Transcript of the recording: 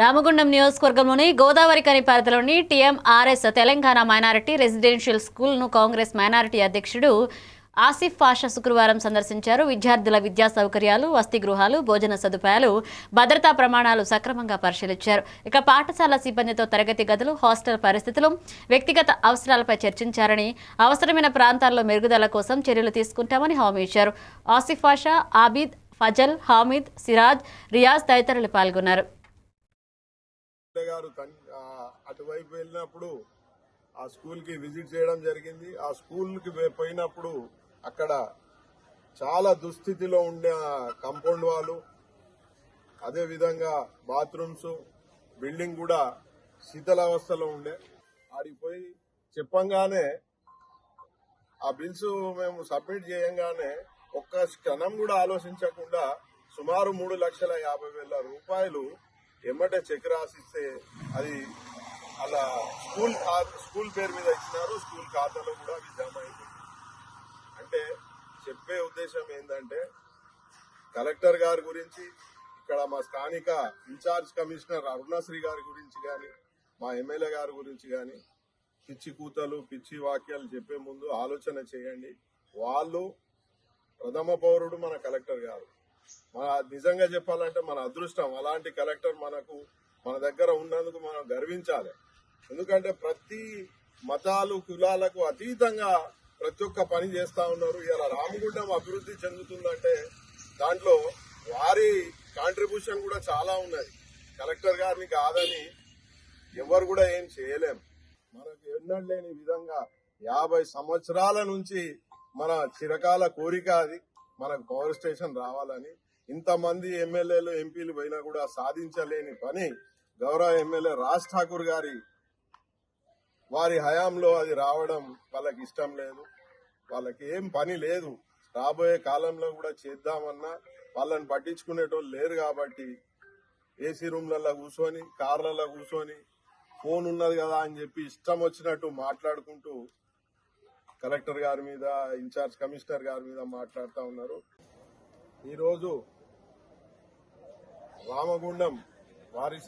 రామగుండం నియోజకవర్గంలోని గోదావరి పరిధిలోని TMRS Telangana minority residential స్కూల్ను కాంగ్రెస్ మైనారిటీ అధ్యక్షుడు ఆసిఫ్ పాషా శుక్రవారం సందర్శించారు. విద్యార్థుల విద్యా సౌకర్యాలు వసతి గృహాలు భోజన సదుపాయాలు భద్రతా ప్రమాణాలు సక్రమంగా పరిశీలించారు. ఇక పాఠశాల సిబ్బందితో తరగతి గదులు హాస్టల్ పరిస్థితులు వ్యక్తిగత అవసరాలపై చర్చించారని అవసరమైన ప్రాంతాల్లో మెరుగుదల కోసం చర్యలు తీసుకుంటామని హామీ ఇచ్చారు. ఆసిఫ్ పాషా ఆబిద్ ఫజల్ హామీద్ సిరాజ్ రియాజ్ తదితరులు పాల్గొన్నారు. గారు అటువైపు వెళ్ళినప్పుడు ఆ స్కూల్కి విజిట్ చేయడం జరిగింది. ఆ స్కూల్కి పోయినప్పుడు అక్కడ చాలా దుస్థితిలో ఉండే కంపౌండ్ వాళ్ళు అదే విధంగా బాత్రూమ్స్ బిల్డింగ్ కూడా శీతలావస్థలో ఉండే. ఆడికి పోయి చెప్పంగానే ఆ బిల్స్ మేము సబ్మిట్ చేయంగానే ఒక్క క్షణం కూడా ఆలోచించకుండా సుమారు మూడు లక్షల యాభై వేల రూపాయలు ఎమ్మటే చెక్ రాసిస్తే అది అలా స్కూల్ స్కూల్ పేరు మీద ఇచ్చినారు స్కూల్ ఖాతాలో కూడా అవి జమ అయిపోయింది. అంటే చెప్పే ఉద్దేశం ఏంటంటే కలెక్టర్ గారి గురించి ఇక్కడ మా స్థానిక ఇన్ఛార్జ్ కమిషనర్ అరుణశ్రీ గారి గురించి కానీ మా ఎమ్మెల్యే గారి గురించి కానీ పిచ్చి కూతలు పిచ్చి వాక్యాలు చెప్పే ముందు ఆలోచన చేయండి. వాళ్ళు ప్రథమ పౌరుడు మన కలెక్టర్ గారు. మన నిజంగా చెప్పాలంటే మన అదృష్టం. అలాంటి కలెక్టర్ మనకు మన దగ్గర ఉన్నందుకు మనం గర్వించాలి. ఎందుకంటే ప్రతి మతాలు కులాలకు అతీతంగా ప్రతి ఒక్క పని చేస్తా ఉన్నారు. ఇలా రామగుండం అభివృద్ధి చెందుతుందంటే దాంట్లో వారి కాంట్రిబ్యూషన్ కూడా చాలా ఉన్నది. కలెక్టర్ గారిని కాదని ఎవరు కూడా ఏం చేయలేం. మనకు ఎన్నడూ లేని విధంగా యాభై సంవత్సరాల నుంచి మన చిరకాల కోరిక అది. మనకు పవర్ స్టేషన్ రావాలని ఇంతమంది ఎమ్మెల్యేలు ఎంపీలు పోయినా కూడా సాధించలేని పని గౌరవ ఎమ్మెల్యే రాజ్ ఠాకూర్ గారి వారి హయాంలో అది రావడం వాళ్ళకి ఇష్టం లేదు. వాళ్ళకి ఏం పని లేదు. రాబోయే కాలంలో కూడా చేద్దామన్నా వాళ్ళని పట్టించుకునేటోళ్ళు లేరు కాబట్టి ఏసీ రూమ్లలో కూర్చొని కార్లలో కూర్చొని ఫోన్ ఉన్నది కదా అని చెప్పి ఇష్టం వచ్చినట్టు మాట్లాడుకుంటూ కలెక్టర్ గారి మీద ఇన్ఛార్జ్ కమిషనర్ గారి మీద మాట్లాడుతూ ఉన్నారు. ఈరోజు రామగుండం వారి